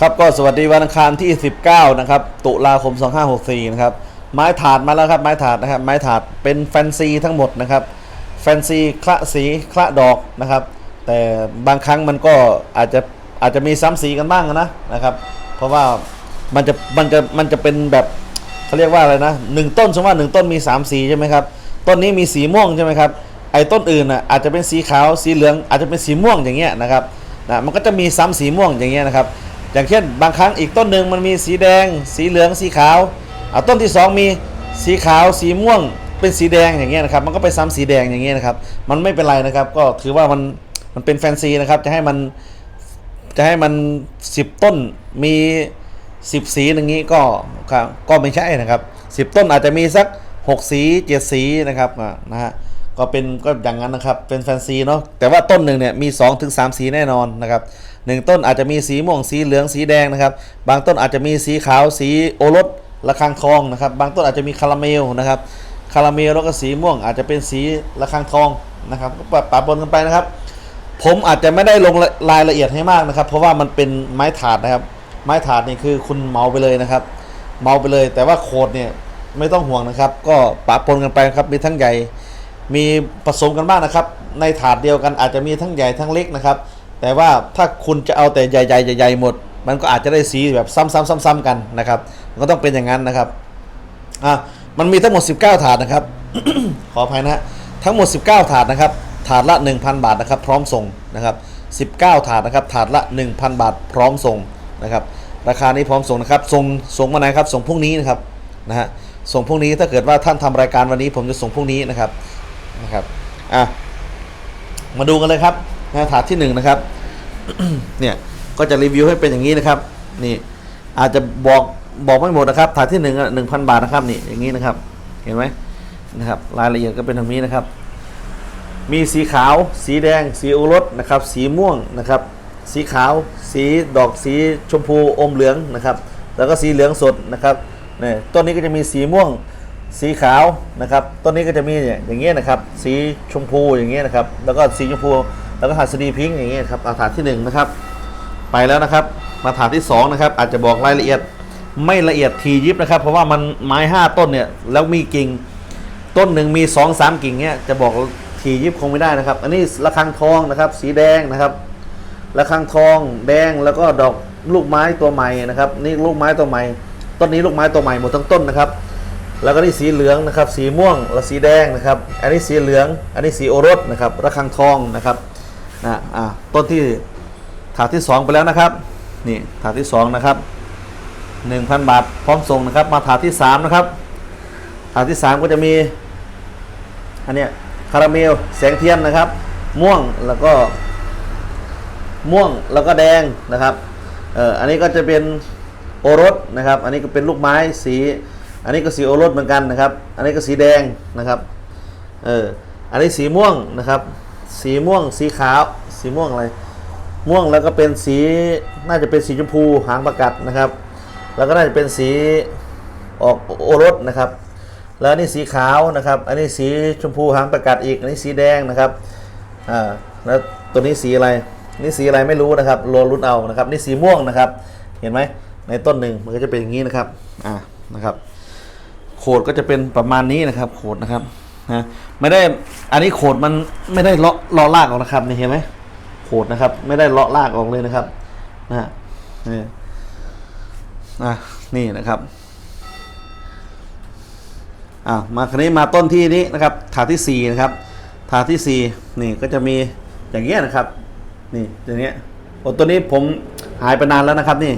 ครับก็สวัสดีวันอังคารที่ 19 นะครับ ตุลาคม 2564 นะครับ ไม้ถาดมาแล้วครับ ไม้ถาดนะครับ ไม้ถาดเป็นแฟนซีทั้งหมดนะครับ แฟนซีคละสีคละดอกนะครับ แต่บางครั้งมันก็อาจจะอาจจะมีซ้ำสีกันบ้างนะนะครับ เพราะว่ามันจะมันจะมันจะเป็นแบบเขาเรียกว่าอะไรนะหนึ่งต้นสมมติว่าหนึ่งต้นมีสามสีใช่ไหมครับ ต้นนี้มีสีม่วงใช่ไหมครับ ไอ้ต้นอื่นอะอาจจะเป็นสีขาว สีเหลือง อาจจะเป็นสีม่วงอย่างเงี้ยนะครับนะมันก็จะมีซ้ำสีม่วงอย่างเงี้ยนะครับ อย่างเช่น บางครั้งอีกต้นหนึ่งมันมีสีแดง สีเหลืองสีขาวเอาต้นที่สองมีสีขาวสีม่วงเป็นสีแดงอย่างเงี้ยนะครับมันก็ไปซ้ำสีแดงอย่างเงี้ยนะครับมันไม่เป็นไรนะครับก็ถือว่ามันมันเป็นแฟนซีนะครับจะให้มันจะให้มันสิบต้นมีสิบสีอย่างงี้ก็ก็ก็ไม่ใช่นะครับสิบต้นอาจจะมีสักหกสีเจ็ดสีนะครับนะฮะก็เป็นก็อย่างนั้นนะครับเป็นแฟนซีเนาะแต่ว่าต้นหนึ่งเนี่ยมี2อถึงสสีแน่นอนนะครับ หนึ่งต้นอาจจะมีสีม่วงสีเหลืองสีแดงนะครับ บางต้นอาจจะมีสีขาวสีโอรสระฆังทองนะครับ บางต้นอาจจะมีคาราเมลนะครับคาราเมลแล้วก็สีม่วงอาจจะเป็นสีระฆังทองนะครับก็ปะปะปนกันไปนะครับ ผมอาจจะไม่ได้ลงรายละเอียดให้มากนะครับ เพราะว่ามันเป็นไม้ถาดนะครับ ไม้ถาดนี่คือคุณเมาไปเลยนะครับ เมาไปเลย แต่ว่าโคดเนี่ยไม่ต้องห่วงนะครับ ก็ปะปนกันไปครับมีทั้งใหญ่ มีผสมกันบ้างนะครับ ในถาดเดียวกันอาจจะมีทั้งใหญ่ทั้งเล็กนะครับ แต่ว่าถ้าคุณจะเอาแต่ใหญ่ๆใหญ่ๆหมด มันก็อาจจะได้สีแบบซ้ำๆๆๆกันนะครับ มันก็ต้องเป็นอย่างนั้นนะครับอะมันมีทั้งหมด 19 ถาดนะครับ ขออภัยนะฮะทั้งหมด 19 ถาดนะครับ ถาดละ 1,000 บาทนะครับ พร้อมส่งนะครับ19 ถาดนะครับ ถาดละ 1,000 บาท พร้อมส่งนะครับ ราคานี้พร้อมส่งนะครับ ส่งส่งมาไหนครับ ส่งพรุ่งนี้นะครับ นะฮะ ส่งพรุ่งนี้ ถ้าเกิดว่าท่านทำรายการวันนี้ ผมจะส่งพรุ่งนี้นะครับ นะครับ อะ มาดูกันเลยครับ นะถาดที่หนึ่งนะครับ เนี่ยก็จะรีวิวให้เป็นอย่างนี้นะครับ นี่อาจจะบอกบอกไม่หมดนะครับถาดที่หนึ่งหนึ่งพันบาทนะครับนี่อย่างนี้นะครับ เห็นไหมนะครับ รายละเอียดก็เป็นแบบนี้นะครับ มีสีขาว สีแดง สีโอรสนะครับ สีม่วงนะครับ สีขาว สีดอกสีชมพูอมเหลืองนะครับ แล้วก็สีเหลืองสดนะครับเนี่ยต้นนี้ก็จะมีสีม่วง สีขาวนะครับต้นนี้ก็จะมีเนี่ยอย่างเงี้ยนะครับ สีชมพูอย่างเงี้ยนะครับ แล้วก็สีชมพู แล้วก็หัสดีพิงอย่างเงี้ยครับเอาฐานที่หนึ่งนะครับ ไปแล้วนะครับ มาฐานที่สองนะครับ อาจจะบอกรายละเอียดไม่ละเอียดทียิบนะครับ เพราะว่ามันไม้ห้าต้นเนี่ยแล้วมีกิ่งต้นหนึ่งมีสองสามกิ่งเนี่ยจะบอกทียิบคงไม่ได้นะครับ อันนี้ระฆังทองนะครับ สีแดงนะครับระฆังทองแดงแล้วก็ดอกลูกไม้ตัวใหม่นะครับ นี่ลูกไม้ตัวใหม่ ต้นนี้ลูกไม้ตัวใหม่หมดทั้งต้นนะครับ แล้วก็นี่สีเหลืองนะครับ สีม่วงและสีแดงนะครับ อันนี้สีเหลือง อันนี้สีโอรสนะครับระฆังทองนะครับ นะอ่าต้นที่ถาดที่สองไปแล้วนะครับ นี่ถาดที่สองนะครับหนึ่งพันบาทพร้อมส่งนะครับ มาถาดที่สามนะครับ ถาดที่สามก็จะมี อันเนี้ยคาราเมลแสงเทียนนะครับ ม่วงแล้วก็ม่วงแล้วก็แดงนะครับเอ่ออันนี้ก็จะเป็นโอรสนะครับ อันนี้ก็เป็นลูกไม้สี อันนี้ก็สีโอรสเหมือนกันนะครับ อันนี้ก็สีแดงนะครับเอออันนี้สีม่วงนะครับ สีม่วงสีขาว สีม่วงอะไร ม่วงแล้วก็เป็นสีน่าจะเป็นสีชมพูหางประกัดนะครับ แล้วก็น่าจะเป็นสีออกโอรสนะครับ แล้วนี่สีขาวนะครับ อันนี้สีชมพูหางประกัดอีก อันนี้สีแดงนะครับอ่าแล้วตัวนี้สีอะไร นี่สีอะไรไม่รู้นะครับโรลุ้นเอานะครับ นี่สีม่วงนะครับ เห็นไหมในต้นหนึ่งมันก็จะเป็นอย่างนี้นะครับอ่านะครับ โขดก็จะเป็นประมาณนี้นะครับ โขดนะครับ นะไม่ได้อันนี้โขดมันไม่ได้เลาะเลาะลากออกนะครับนี่เห็นไหมโขดนะครับ ไม่ได้เลาะลากออกเลยนะครับนะฮะนี่อะนี่นะครับอ่ามาคราวนี้มาต้นที่นี้นะครับถาดที่สี่นะครับถาดที่สี่นี่ก็จะมีอย่างเงี้ยนะครับ นี่อย่างเงี้ยโอ้ตัวนี้ผมหายไปนานแล้วนะครับ นี่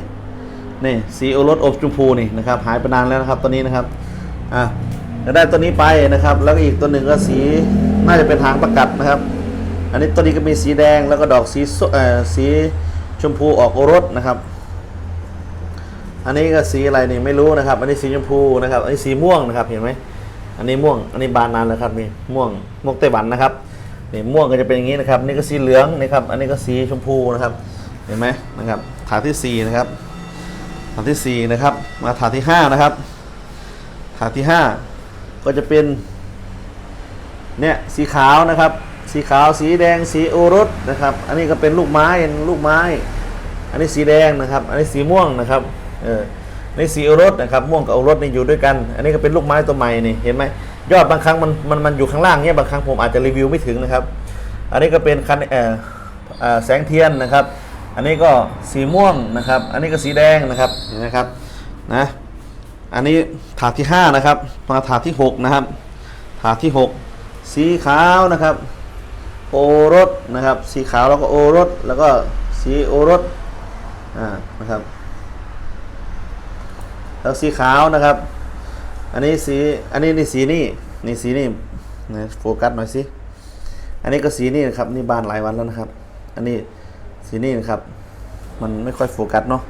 นี่สีโอรสอบชมพูนี่นะครับ หายไปนานแล้วนะครับตัวนี้นะครับอ่า แล้วได้ตัวนี้ไปนะครับ แล้วก็อีกตัวหนึ่งก็สีน่าจะเป็นหางประกัดนะครับ อันนี้ตัวนี้ก็มีสีแดงแล้วก็ดอกสีเอ่อสีชมพูออกโอรสนะครับ อันนี้ก็สีอะไรนี่ไม่รู้นะครับ อันนี้สีชมพูนะครับ อันนี้สีม่วงนะครับเห็นไหมอันนี้ม่วง อันนี้บานนานแล้วครับนี่ม่วงม่วงไต้หวันนะครับนี่ม่วงก็จะเป็นอย่างนี้นะครับ นี่ก็สีเหลืองนะครับ อันนี้ก็สีชมพูนะครับ เห็นไหมนะครับฐาที่สี่นะครับฐาที่สี่นะครับ มาฐาที่ห้านะครับฐาที่ห้า ก็จะเป็นเนี่ยสีขาวนะครับ สีขาวสีแดงสีโอรสนะครับ อันนี้ก็เป็นลูกไม้ลูกไม้ อันนี้สีแดงนะครับ อันนี้สีม่วงนะครับเอออันนี้สีโอรสนะครับม่วงกับโอรสนี่อยู่ด้วยกัน อันนี้ก็เป็นลูกไม้ตัวใหม่นี่เห็นไหมยอดบางครั้งมันมันมันอยู่ข้างล่างเนี่ยบางครั้งผมอาจจะรีวิวไม่ถึงนะครับ อันนี้ก็เป็นคันเออเอ่อแสงเทียนนะครับ อันนี้ก็สีม่วงนะครับ อันนี้ก็สีแดงนะครับเห็นไหมครับนะ อันนี้ถาดที่5นะครับ มาถาดที่6นะครับ ถาดที่6สีขาวนะครับ โอรสนะครับ สีขาวแล้วก็โอรสแล้วก็สีโอรสอ่านะครับแล้วสีขาวนะครับ อันนี้สีอันนี้นี่สีนี่นี่สีนี่นะโฟกัสหน่อยสิอันนี้ก็สีนี่นะครับนี่บานหลายวันแล้วนะครับ อันนี้สีนี่นะครับ มันไม่ค่อยโฟกัสเนาะ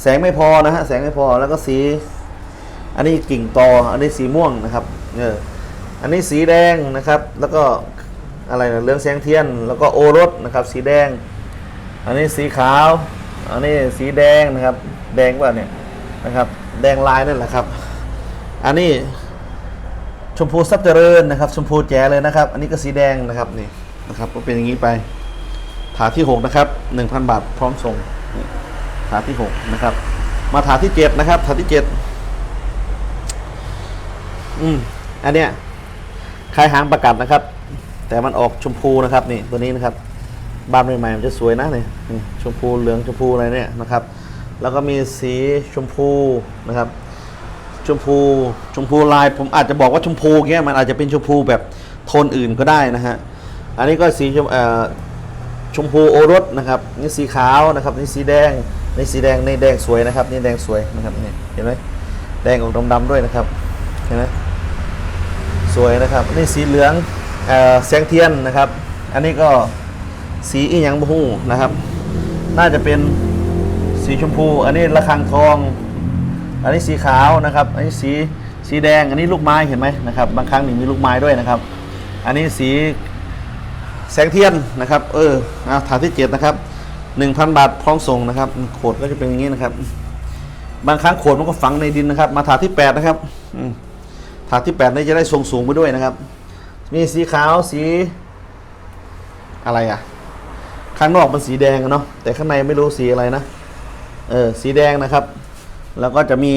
แสงไม่พอนะฮะแสงไม่พอแล้วก็สี อันนี้กิ่งตอ อันนี้สีม่วงนะครับเอออันนี้สีแดงนะครับ แล้วก็อะไรนะเรื่องแสงเทียน แล้วก็โอรสนะครับ สีแดง อันนี้สีขาว อันนี้สีแดงนะครับ แดงว่าเนี่ยนะครับ แดงลายนั่นแหละครับ อันนี้ชมพูซับเจริญนะครับ ชมพูแจ๋เลยนะครับ อันนี้ก็สีแดงนะครับนี่นะครับ ก็เป็นอย่างนี้ไป ถาที่ 6 นะครับ 1,000 บาทพร้อมส่งถาที่ 6 นะครับ มาถาที่ 7 นะครับ ถาที่ 7 อืมอันเนี้ยคล้ายหางประกัดนะครับ แต่มันออกชมพูนะครับนี่ตัวนี้นะครับ บ้านใหม่ๆมันจะสวยนะนี่นี่ชมพูเหลืองชมพูอะไรเนี่ยนะครับ แล้วก็มีสีชมพูนะครับ ชมพูชมพูลายผมอาจจะบอกว่าชมพูเงี้ยมันอาจจะเป็นชมพูแบบโทนอื่นก็ได้นะฮะอันนี้ก็สีชมเอ่อชมพูโอรสนะครับนี่สีขาวนะครับนี่สีแดงนี่สีแดงนี่แดงสวยนะครับนี่แดงสวยนะครับนี่เห็นไหมแดงออกดำๆด้วยนะครับเห็นไหม สวยนะครับนี่สีเหลืองเอ่อแสงเทียนนะครับ อันนี้ก็สีอีหยังบฮูนะครับ น่าจะเป็นสีชมพู อันนี้ระฆังทอง อันนี้สีขาวนะครับ อันนี้สีสีแดง อันนี้ลูกไม้เห็นไหมนะครับ บางครั้งนี่มีลูกไม้ด้วยนะครับ อันนี้สีแสงเทียนนะครับ เอออะฐานที่เจ็ดนะครับหนึ่งพันบาทพร้อมส่งนะครับ โขดก็จะเป็นอย่างนี้นะครับ บางครั้งโขดมันก็ฝังในดินนะครับ มาถาดที่แปดนะครับ อืม ถาดที่แปดนี่จะได้ทรงสูงไปด้วยนะครับ มีสีขาวสี อะไรอะ ข้างนอกเป็นสีแดงเนาะแต่ข้างในไม่รู้สีอะไรนะเออสีแดงนะครับ แล้วก็จะมี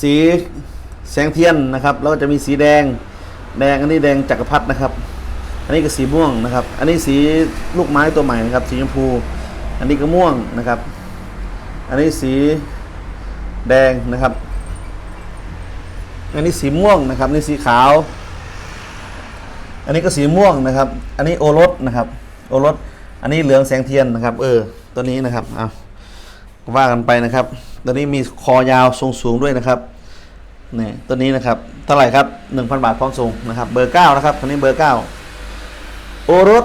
สีแสงเทียนนะครับ แล้วก็จะมีสีแดง แดงอันนี้แดงจักรพรรดินะครับ อันนี้ก็สีม่วงนะครับ อันนี้สีลูกไม้ตัวใหม่นะครับ สีชมพู อันนี้ก็ม่วงนะครับ อันนี้สีแดงนะครับ อันนี้สีม่วงนะครับอันนี่สีขาว อันนี้ก็สีม่วงนะครับ อันนี้โอรสนะครับ โอรส อันนี้เหลืองแสงเทียนนะครับ เออ ตัวนี้นะครับเอาว่ากันไปนะครับ ตัวนี้มีคอยาวทรงสูงด้วยนะครับนี่ตัวนี้นะครับเท่าไหร่ครับ 1,000 บาทพร้อมส่งนะครับ เบอร์9นะครับตัวนี้เบอร์ 9 โอรส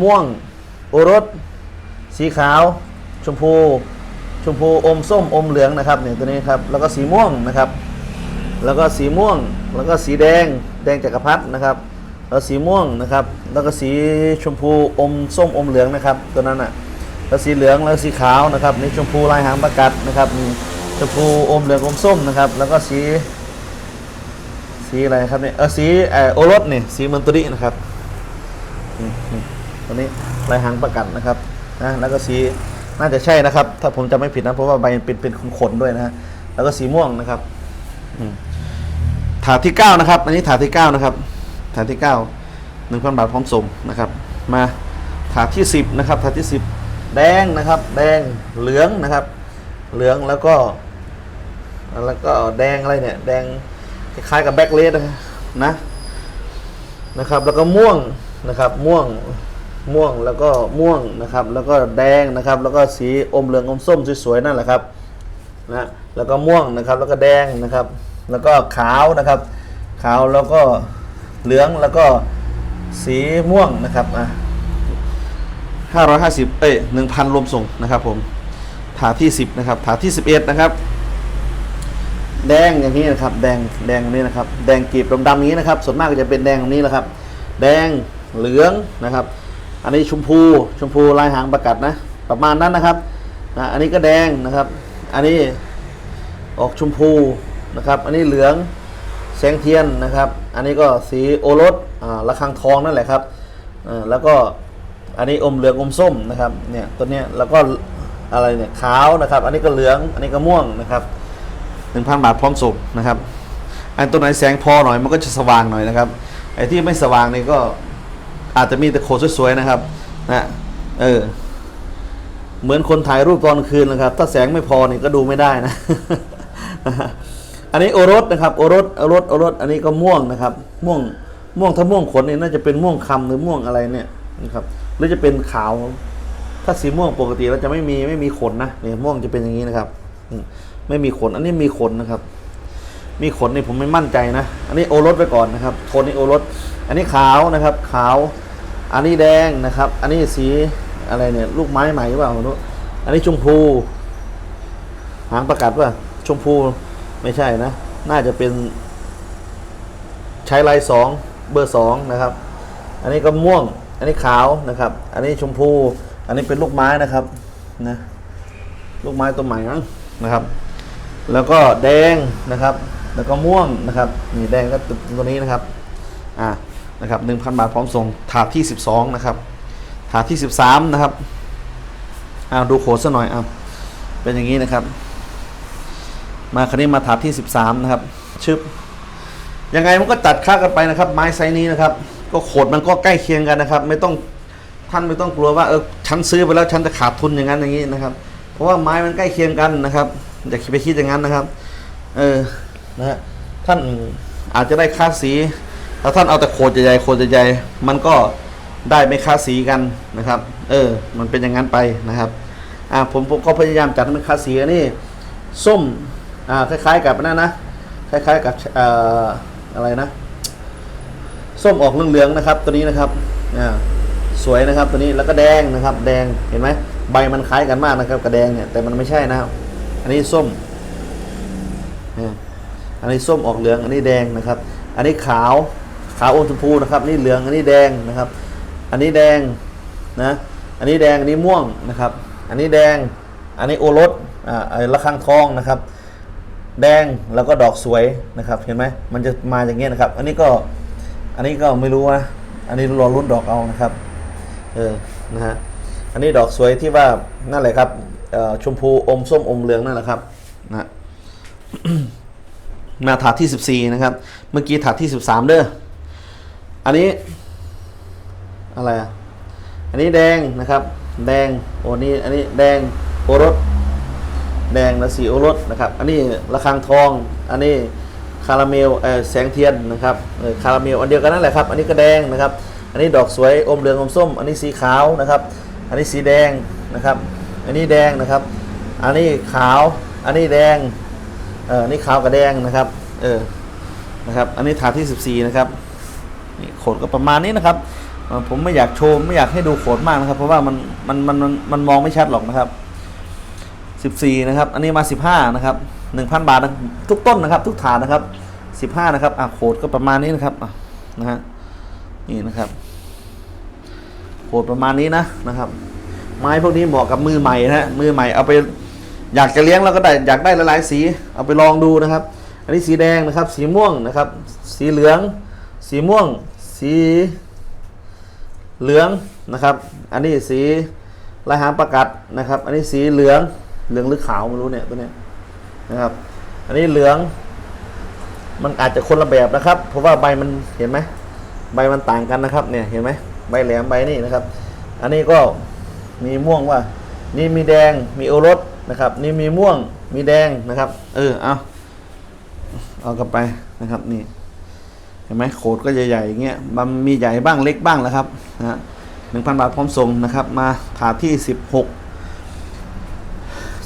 ม่วง โอรส สีขาว ชมพู ชมพูอมส้มอมเหลืองนะครับเนี่ยตัวนี้ครับแล้วก็สีม่วงนะครับ แล้วก็สีม่วง แล้วก็สีแดง แดงจักรพรรดินะครับ แล้วสีม่วงนะครับ แล้วก็สีชมพูอมส้มอมเหลืองนะครับ ตัวนั้นอะ แล้วสีเหลืองแล้วสีขาวนะครับ นี่ชมพูลายหางประกัดนะครับชมพูอมเหลืองอมส้มนะครับ แล้วก็สีสีอะไรครับเนี่ยเออสีเออโอรสเนี่ยสีมันตุรินะครับตัวนี้ลายหางประกัดนะครับนะแล้วก็สีน่าจะใช่นะครับ ถ้าผมจำไม่ผิดนะเพราะว่าใบเป็นเป็นขนๆด้วยนะฮะแล้วก็สีม่วงนะครับ อืม ถาดที่9นะครับ อันนี้ถาดที่9นะครับ ถาดที่9 1,000บาทพร้อมส่งนะครับ มาถาดที่10นะครับ ถาดที่10แดงนะครับ แดงเหลืองนะครับ เหลืองแล้วก็ แล้วก็แดงอะไรเนี่ย แดงคล้ายกับแบ็กเลสนะนะครับ แล้วก็ม่วงนะครับ ม่วงม่วงแล้วก็ม่วงนะครับ แล้วก็แดงนะครับ แล้วก็สีอมเหลืองอมส้มสวยๆนั่นแหละครับนะแล้วก็ม่วงนะครับ แล้วก็แดงนะครับ แล้วก็ขาวนะครับ ขาวแล้วก็เหลืองแล้วก็สีม่วงนะครับอะห้าร้อยห้าสิบเอ้ยหนึ่งพันรวมส่งนะครับผมถาที่สิบนะครับถาที่สิบเอ็ดนะครับ แดงอย่างนี้นะครับ แดงแดงนี้นะครับ แดงกลีบดำๆนี้นะครับ ส่วนมากก็จะเป็นแดงอย่างนี้แหละครับ แดงเหลืองนะครับ อันนี้ชมพูชมพูลายหางประกัดนะ ประมาณนั้นนะครับนะอันนี้ก็แดงนะครับ อันนี้ออกชมพู นะครับ อันนี้เหลืองแสงเทียนนะครับ อันนี้ก็สีโอรสอ่าระฆังทองนั่นแหละครับอ่าแล้วก็อันนี้อมเหลืองอมส้มนะครับเนี่ยตัวเนี้ยแล้วก็อะไรเนี่ยขาวนะครับ อันนี้ก็เหลืองอันนี้ก็ม่วงนะครับหนึ่งพันบาทพร้อมส่งนะครับ อันตัวไหนแสงพอหน่อยมันก็จะสว่างหน่อยนะครับไอ้ที่ไม่สว่างนี่ก็อาจจะมีแต่โคดสวยๆนะครับนะเออเหมือนคนถ่ายรูปตอนคืนนะครับ ถ้าแสงไม่พอนี่ก็ดูไม่ได้นะ อันนี้โอรสนะครับโอรสโอรสโอรสอันนี้ก็ม่วงนะครับม่วงม่วงถ้าม่วงขนนี่น่าจะเป็นม่วงคำหรือม่วงอะไรเนี่ยนะครับหรือจะเป็นขาว ถ้าสีม่วงปกติเราจะไม่มีไม่มีขนนะเนี่ยม่วงจะเป็นอย่างนี้นะครับไม่มีขน อันนี้มีขนนะครับ มีขนนี่ผมไม่มั่นใจนะ อันนี้โอรสไปก่อนนะครับโทนนี้โอรส อันนี้ขาวนะครับ ขาว อันนี้แดงนะครับ อันนี้สีอะไรเนี่ย ลูกไม้ใหม่หรือเปล่าอันนี้ชมพู หางประกาศว่าชมพู ไม่ใช่นะ น่าจะเป็น ใช้ลายสองเบอร์สองนะครับ อันนี้ก็ม่วง อันนี้ขาวนะครับ อันนี้ชมพู อันนี้เป็นลูกไม้นะครับนะลูกไม้ตัวใหม่นะครับ แล้วก็แดงนะครับ แล้วก็ม่วงนะครับนี่แดงก็ตัวนี้นะครับอ่านะครับหนึ่งพันบาทพร้อมส่งถาดที่สิบสองนะครับถาดที่สิบสามนะครับอ่าดูโขดซะหน่อยอ่าเป็นอย่างนี้นะครับ มาคันนี้มาถาดที่ 13 นะครับ ชึบ ยังไงมันก็ตัดค่ากันไปนะครับ ไม้ไซส์นี้นะครับ ก็โขดมันก็ใกล้เคียงกันนะครับ ไม่ต้องท่านไม่ต้องกลัวว่าเออฉันซื้อไปแล้วฉันจะขาดทุนอย่างนั้นอย่างนี้นะครับ เพราะว่าไม้มันใกล้เคียงกันนะครับอย่าคิดไปคิดอย่างนั้นนะครับ เออนะฮะท่านอาจจะได้ค่าสีถ้าท่านเอาแต่โขดใหญ่ๆโขดใหญ่ๆมันก็ได้ไม่ค่าสีกันนะครับ เออ มันเป็นอย่างนั้นไปนะครับ อ่าผมผมก็พยายามจัดให้มันค่าสีอันนี้ส้ม อ่าคล้ายๆกับนั่นนะคล้ายๆกับอ่ออะไรนะ ส้มออกเหลืองๆนะครับ ตัวนี้นะครับอ่าสวยนะครับตัวนี้แล้วก็แดงนะครับ แดงเห็นไหมใบมันคล้ายกันมากนะครับกับแดงเนี่ยแต่มันไม่ใช่นะครับอันนี้ส้มอ่าอันนี้ส้มออกเหลือง อันนี้แดงนะครับ อันนี้ขาวขาวอมชมพูนะครับนี่เหลืองอันนี้แดงนะครับ อันนี้แดงนะอันนี้แดงอันนี้ม่วงนะครับ อันนี้แดง อันนี้โอรสอ่าไอ้ระฆังทองนะครับ แดงแล้วก็ดอกสวยนะครับ เห็นไหมมันจะมาอย่างเงี้ยนะครับ อันนี้ก็อันนี้ก็ไม่รู้นะอันนี้รอรุ่นดอกเอานะครับเออนะฮะอันนี้ดอกสวยที่ว่านั่นแหละครับชมพูอมส้มอมเหลืองนั่นแหละครับนะฮะมาถาดที่ 14 นะครับ เมื่อกี้ถาดที่ 13 เด้ออันนี้อะไรอะอันนี้แดงนะครับ แดงโอ้นี่อันนี้แดงโอรส แดงและสีโอรสนะครับ อันนี้ระฆังทอง อันนี้คาราเมลเออแสงเทียนนะครับคาราเมลอันเดียวกันนั่นแหละครับ อันนี้ก็แดงนะครับ อันนี้ดอกสวยอมเหลืองอมส้ม อันนี้สีขาวนะครับ อันนี้สีแดงนะครับ อันนี้แดงนะครับ อันนี้ขาว อันนี้แดงเออนนี้ขาวกับแดงนะครับ เออ นะครับ อันนี้ถาดที่ 14 นะครับ นี่โขดก็ประมาณนี้นะครับ ผมไม่อยากโชว์ไม่อยากให้ดูโขดมากนะครับ เพราะว่ามันมันมันมันมันมองไม่ชัดหรอกนะครับ 14 นะครับ อันนี้มา 15 นะครับ 1,000 บาทนะทุกต้นนะครับ ทุกฐานนะครับ 15 นะครับอะโขดก็ประมาณนี้นะครับนะฮะนี่นะครับโขดประมาณนี้นะนะครับ ไม้พวกนี้เหมาะกับมือใหม่นะฮะมือใหม่เอาไปอยากจะเลี้ยงเราก็ได้อยากได้หลายๆสีเอาไปลองดูนะครับ อันนี้สีแดงนะครับ สีม่วงนะครับ สีเหลือง สีม่วง สีเหลืองนะครับ อันนี้สีลายหางประกัดนะครับ อันนี้สีเหลือง เหลืองหรือขาวไม่รู้เนี่ยตัวเนี้ยนะครับ อันนี้เหลือง มันอาจจะคนละแบบนะครับ เพราะว่าใบมันเห็นไหมใบมันต่างกันนะครับ เนี่ยเห็นไหมใบแหลมใบนี่นะครับ อันนี้ก็มีม่วงว่า นี่มีแดงมีโอรสนะครับ นี่มีม่วงมีแดงนะครับ เออเอาเอากลับไปนะครับนี่เห็นไหมโขดก็ใหญ่ๆอย่างเงี้ยมันมีใหญ่บ้างเล็กบ้างแล้วครับนะหนึ่งพันบาทพร้อมส่งนะครับ มาถาที่สิบหก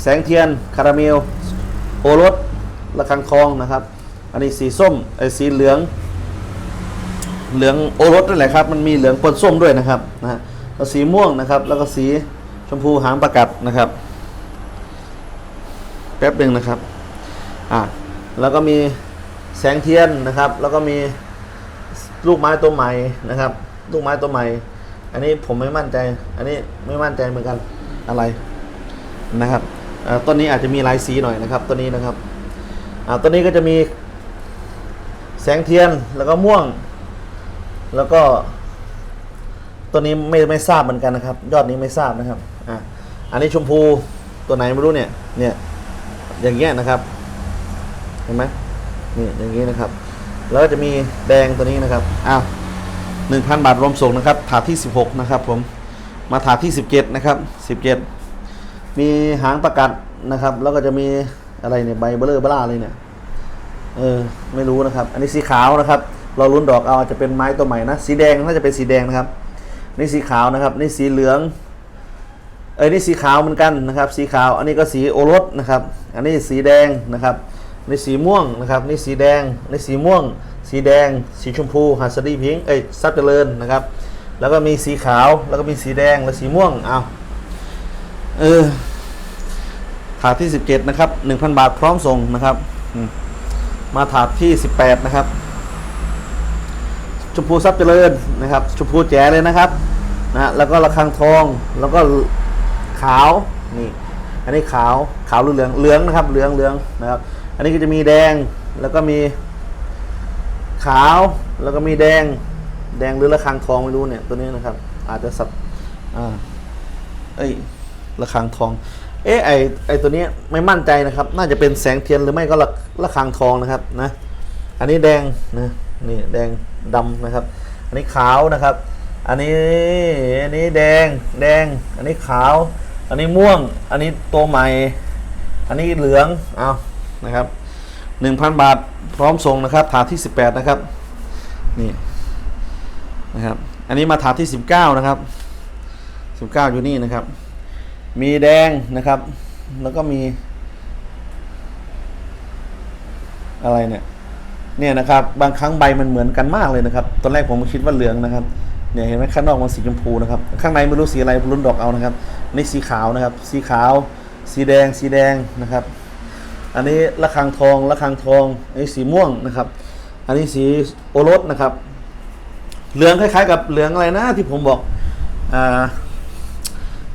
สงเทียน คาราเมล โอรสระฆังทองนะครับ อันนี้สีส้มไอ้สีเหลือง เหลืองโอรสนั่นแหละครับ มันมีเหลืองปนส้มด้วยนะครับนะฮะแล้วสีม่วงนะครับ แล้วก็สีชมพูหางประกัดนะครับ แป๊บหนึ่งนะครับ อ่าแล้วก็มีแสงเทียนนะครับ แล้วก็มีลูกไม้ตัวใหม่นะครับ ลูกไม้ตัวใหม่ อันนี้ผมไม่มั่นใจ อันนี้ไม่มั่นใจเหมือนกันอะไรนะครับ ต้นนี้อาจจะมีลายสีหน่อยนะครับต้นนี้นะครับต้นนี้ก็จะมีแสงเทียนแล้วก็ม่วง แล้วก็ตัวนี้ไม่ไม่ทราบเหมือนกันนะครับ ยอดนี้ไม่ทราบนะครับอะอันนี้ชมพูตัวไหนไม่รู้เนี่ยเนี่ยอย่างเงี้ยนะครับเห็นไหมนี่อย่างนี้นะครับ แล้วก็จะมีแดงตัวนี้นะครับอ้าวหนึ่งพันบาทรวมส่งนะครับถาดที่สิบหกนะครับผมมาถาดที่สิบเจ็ดนะครับสิบเจ็ด มีหางประกัดนะครับ แล้วก็จะมีอะไรเนี่ยใบเบลเลอร์เบล่าเลยเนี่ยเออไม่รู้นะครับ อันนี้สีขาวนะครับ เราลุ้นดอกเอาจะเป็นไม้ตัวใหม่นะสีแดงน่าจะเป็นสีแดงนะครับนี่สีขาวนะครับ นี่สีเหลืองเอ้ยนี่สีขาวเหมือนกันนะครับ สีขาว อันนี้ก็สีโอรสนะครับ อันนี้สีแดงนะครับนี่สีม่วงนะครับ นี่สีแดงนี่สีม่วง สีแดง สีชมพูฮัสดีพิงเอ้ยซับเจริญนะครับ แล้วก็มีสีขาวแล้วก็มีสีแดงและสีม่วงเอา เออถาดที่17นะครับ1,000บาทพร้อมส่งนะครับมมาถาดที่18นะครับชมพูซับเจริญนะครับชมพูแจ๋เลยนะครับนะแล้วก็ระฆังทองแล้วก็ขาวนี่ อันนี้ขาวขาวหรือเหลืองเหลืองนะครับเหลืองเหลืองนะครับ อันนี้ก็จะมีแดงแล้วก็มีขาวแล้วก็มีแดง แดงหรือระฆังทองไม่รู้เนี่ยตัวนี้นะครับ อาจจะสับอ่าเอ้ย ระฆังทอง เอ๊ะไอไอตัวนี้ไม่มั่นใจนะครับ น่าจะเป็นแสงเทียนหรือไม่ก็ระระฆังทองนะครับนะอันนี้แดงนะนี่แดงดำนะครับ อันนี้ขาวนะครับ อันนี้อันนี้แดงแดง อันนี้ขาว อันนี้ม่วง อันนี้ตัวใหม่ อันนี้เหลืองเอานะครับหนึ่งพันบาทพร้อมส่งนะครับถาที่สิบแปดนะครับนี่นะครับ อันนี้มาถาที่สิบเก้านะครับสิบเก้าอยู่นี่นะครับ มีแดงนะครับ แล้วก็มี อะไรเนี่ย เนี่ยนะครับ บางครั้งใบมันเหมือนกันมากเลยนะครับ ตอนแรกผมคิดว่าเหลืองนะครับ เนี่ยเห็นไหมข้างนอกมันสีชมพูนะครับ ข้างในไม่รู้สีอะไรรุ่นดอกเอานะครับนี่สีขาวนะครับ สีขาว สีแดง สีแดงนะครับ อันนี้ระฆังทองระฆังทองอันนี้สีม่วงนะครับ อันนี้สีโอรสนะครับ เหลืองคล้ายๆ กับเหลืองอะไรนะที่ผมบอก อ่า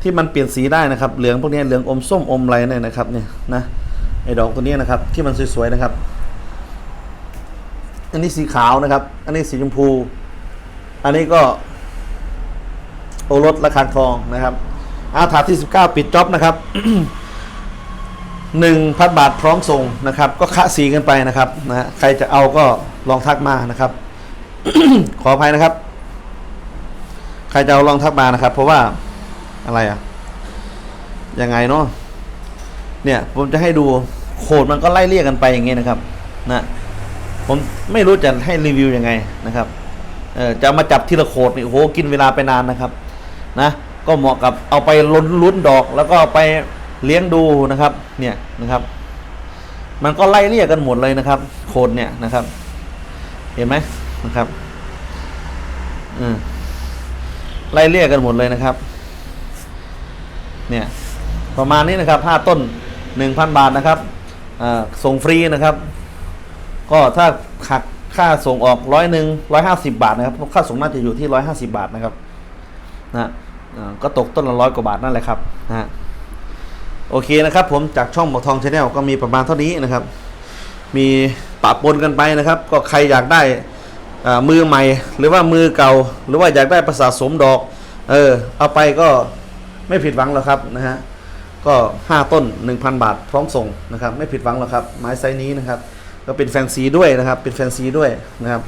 ที่มันเปลี่ยนสีได้นะครับ เหลืองพวกนี้เหลืองอมส้มอมอะไรเนี่ยนะครับเนี่ยนะไอ้ดอกตัวนี้นะครับ ที่มันสวยๆนะครับ อันนี้สีขาวนะครับ อันนี้สีชมพู อันนี้ก็ โอรสระฆังทองนะครับอาถาที่ 19 ปิดจ็อบนะครับหนึ่งพันบาทพร้อมส่งนะครับ ก็คะสีกันไปนะครับนะใครจะเอาก็ลองทักมานะครับ ขออภัยนะครับ ใครจะเอาลองทักมานะครับ เพราะว่า อะไรอะยังไงเนาะเนี่ย ผมจะให้ดูโคดมันก็ไล่เรียกกันไปอย่างงี้นะครับ นะผมไม่รู้จะให้รีวิวยังไงนะครับเออจะมาจับทีละโคดนี่โอ้โหกินเวลาไปนานนะครับ นะ ก็เหมาะกับเอาไปลุ้นลุ้นดอก แล้วก็ไปเลี้ยงดูนะครับ เนี่ยนะครับ มันก็ไล่เรียกกันหมดเลยนะครับ โคดเนี่ยนะครับ เห็นไหมนะครับอืมไล่เรียกกันหมดเลยนะครับ เนี่ยประมาณนี้นะครับห้าต้นหนึ่งพันบาทนะครับส่งฟรีนะครับ ก็ถ้าหักค่าส่งออกร้อยหนึ่งร้อยห้าสิบาทนะครับค่าส่งน่าจะอยู่ที่ร้อยห้าสิบาทนะครับนะก็ตกต้นละร้อยกว่าบาทนั่นแหละครับนะโอเคนะครับ ผมจากช่องบอกทองชาแนลก็มีประมาณเท่านี้นะครับ มีปะปนกันไปนะครับ ก็ใครอยากได้มือใหม่ หรือว่ามือเก่า หรือว่าอยากได้ประสาสมดอก เออเอาไปก็ ไม่ผิดหวังหรอกครับนะฮะก็5ต้น 1,000 บาทพร้อมส่งนะครับไม่ผิดหวังหรอกครับไม้ไซส์นี้นะครับก็เป็นแฟนซีด้วยนะครับ เป็นแฟนซีด้วยนะครับ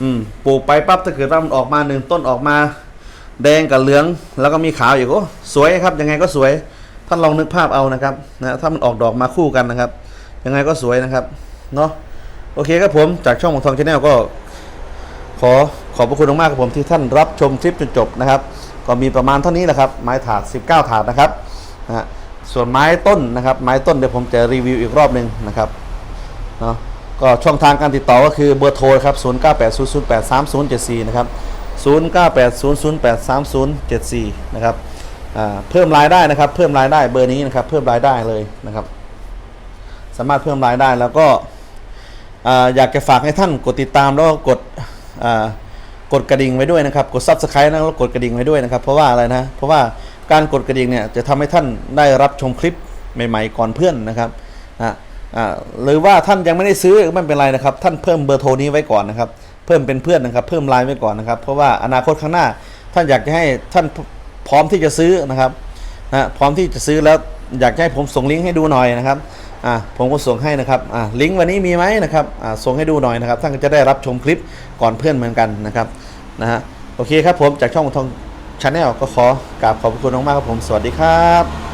อืมปลูกไปปั๊บถ้าเกิดว่ามันออกมาหนึ่งต้นออกมา แดงกับเหลืองแล้วก็มีขาวอีกโอ้สวยครับยังไงก็สวยท่านลองนึกภาพเอานะครับนะถ้ามันออกดอกมาคู่กันนะครับ ยังไงก็สวยนะครับเนาะโอเคครับผมจากช่องของทองชาแนลก็ขอขอบพระคุณมากๆครับผมที่ท่านรับชมคลิปจนจบนะครับ ก็มีประมาณเท่านี้แหละครับ ไม้ถาด 19 ถาดนะครับนะส่วนไม้ต้นนะครับ ไม้ต้นเดี๋ยวผมจะรีวิวอีกรอบหนึ่งนะครับเนาะก็ช่องทางการติดต่อก็คือเบอร์โทรครับ 0980083074 นะครับ 0980083074 นะครับเพิ่มรายได้นะครับ เพิ่มรายได้เบอร์นี้นะครับ เพิ่มรายได้เลยนะครับ สามารถเพิ่มรายได้แล้วก็อยากจะฝากให้ท่านกดติดตามแล้วก็กดอ กดกระดิ่งไว้ด้วยนะครับ กด subscribe นะแล้วกดกระดิ่งไว้ด้วยนะครับ เพราะว่าอะไรนะ เพราะว่าการกดกระดิ่งเนี่ยจะทำให้ท่านได้รับชมคลิปใหม่ๆก่อนเพื่อนนะครับอ่าอ่าหรือว่าท่านยังไม่ได้ซื้อไม่เป็นไรนะครับ ท่านเพิ่มเบอร์โทรนี้ไว้ก่อนนะครับ เพิ่มเป็นเพื่อนนะครับ เพิ่มไลน์ไว้ก่อนนะครับ เพราะว่าอนาคตข้างหน้า ท่านอยากจะให้ท่านพร้อมที่จะซื้อนะครับนะพร้อมที่จะซื้อแล้วอยากให้ผมส่งลิงก์ให้ดูหน่อยนะครับ อ่าผมก็ส่งให้นะครับอ่าลิงก์วันนี้มีไหมนะครับอ่าส่งให้ดูหน่อยนะครับท่านก็จะได้รับชมคลิปก่อนเพื่อนเหมือนกันนะครับนะฮะโอเคครับผมจากช่องทองชาแนลก็ขอกราบขอบคุณมากๆครับผมสวัสดีครับ